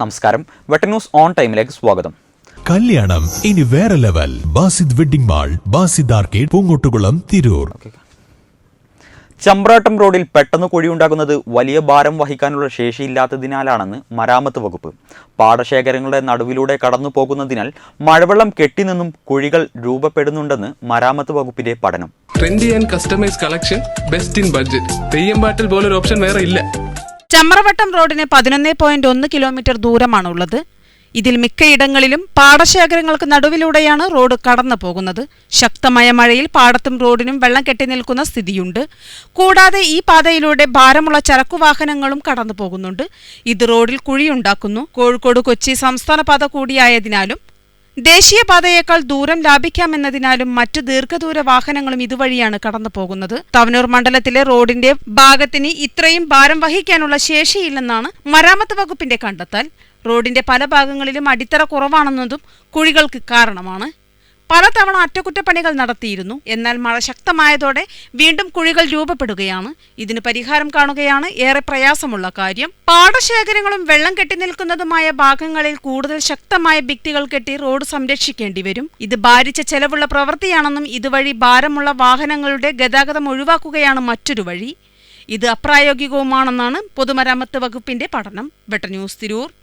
നമസ്കാരം. വെട്ടന്യൂസ് ഓൺ ടൈമിലേക്ക് സ്വാഗതം. കല്യാണം ഇനി വേറെ level. Basid wedding mall Basid arcade Poongottukulam Tirur. ചമ്പ്രാട്ടം റോഡിൽ പെട്ടെന്ന് കുഴിയുണ്ടാകുന്നത് വലിയ ഭാരം വഹിക്കാനുള്ള ശേഷിയില്ലാത്തതിനാലാണെന്ന് മരാമത്ത് വകുപ്പ്. പാടശേഖരങ്ങളുടെ നടുവിലൂടെ കടന്നു പോകുന്നതിനാൽ മഴവെള്ളം കെട്ടിനിന്നും കുഴികൾ രൂപപ്പെടുന്നുണ്ടെന്ന് മരാമത്ത് വകുപ്പിന്റെ പഠനം. Trendy and customise collection best in budget Theyyam പാട്ടിൽ പോലൊരു ഓപ്ഷൻ വേറെ ഇല്ല. ചമ്രവട്ടം റോഡിന് പതിനൊന്ന് പോയിന്റ് ഒന്ന് കിലോമീറ്റർ ദൂരമാണുള്ളത്. ഇതിൽ മിക്കയിടങ്ങളിലും പാടശേഖരങ്ങൾക്ക് നടുവിലൂടെയാണ് റോഡ് കടന്നു പോകുന്നത്. ശക്തമായ മഴയിൽ പാടത്തും റോഡിനും വെള്ളം കെട്ടി നിൽക്കുന്ന സ്ഥിതിയുണ്ട്. കൂടാതെ ഈ പാതയിലൂടെ ഭാരമുള്ള ചരക്കുവാഹനങ്ങളും കടന്നു പോകുന്നുണ്ട്. ഇത് റോഡിൽ കുഴിയുണ്ടാക്കുന്നു. കോഴിക്കോട് കൊച്ചി സംസ്ഥാന പാത കൂടിയായതിനാലും ദേശീയപാതയേക്കാൾ ദൂരം ലാഭിക്കാമെന്നതിനാലും മറ്റ് ദീർഘദൂര വാഹനങ്ങളും ഇതുവഴിയാണ് കടന്നു പോകുന്നത് തവനൂർ മണ്ഡലത്തിലെ റോഡിന്റെ ഭാഗത്തിന് ഇത്രയും ഭാരം വഹിക്കാനുള്ള ശേഷിയില്ലെന്നാണ് മരാമത്ത് വകുപ്പിന്റെ കണ്ടെത്തൽ. റോഡിന്റെ പല ഭാഗങ്ങളിലും അടിത്തറ കുറവാണെന്നതും കുഴികൾക്ക് കാരണമാണ്. പലതവണ അറ്റകുറ്റപ്പണികൾ നടത്തിയിരുന്നു. എന്നാൽ മഴ ശക്തമായതോടെ വീണ്ടും കുഴികൾ രൂപപ്പെടുകയാണ്. ഇതിന് പരിഹാരം കാണുകയാണ് ഏറെ പ്രയാസമുള്ള കാര്യം. പാടശേഖരങ്ങളും വെള്ളം കെട്ടിനിൽക്കുന്നതുമായ ഭാഗങ്ങളിൽ കൂടുതൽ ശക്തമായ ഭിത്തികൾ കെട്ടി റോഡ് സംരക്ഷിക്കേണ്ടി വരും. ഇത് ഭാരിച്ച ചെലവുള്ള പ്രവൃത്തിയാണെന്നും ഇതുവഴി ഭാരമുള്ള വാഹനങ്ങളുടെ ഗതാഗതം ഒഴിവാക്കുകയാണ് മറ്റൊരു വഴി. ഇത് അപ്രായോഗികവുമാണെന്നാണ് പൊതുമരാമത്ത് വകുപ്പിന്റെ പഠനം. വെട്ട ന്യൂസ് തിരൂർ.